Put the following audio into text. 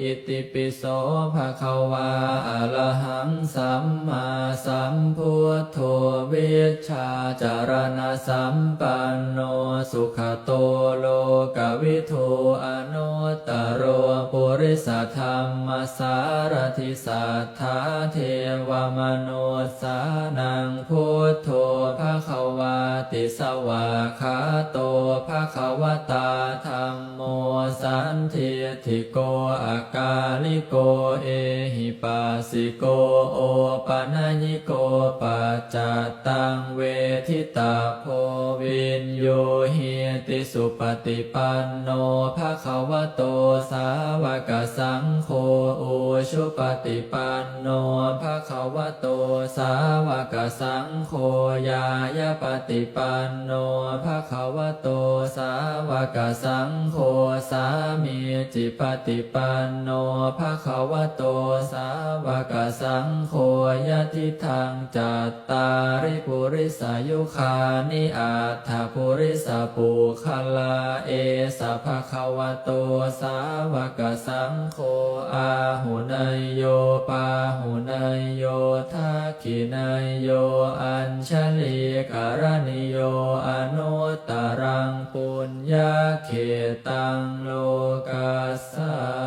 อิติปิโสภะคะวาอะระหังสัมมาสัมพุทโธวิชชาจารณะสัมปันโนสุขโตโลกวิทูอนุตตโรปุริสธรรมสารทิสัทธาเทวมนุสสานังพุทโธภะคะวาติสวาคาโตภะคะวตาธรรมโม สันทิทิโกอากาลิโกเอหิปัสสิโกโอปะนญิโกปัจจตังเวทิตาโพวินโยเหียติสุปฏิปันโนภะคะวะโตสาวกสังโฆอุชุปฏิปันโนภะคะวะโตสาวกสังโฆยายาปฏิปันโนภะคะวะโตสาวกสังโฆสามีจิปฏิปันโนภะคะวะโตสาวกสังโฆยะทิทังจัตตาริปุริสายุคานิอาถาปุริสปุคลาเอสะภะคะวะโตสาวกสังโฆอาหุนายโยปาหุนายโยทักขินายโยอัญชลีการณิโยอนุตตรังปุญญาเขตังโลกัสสะ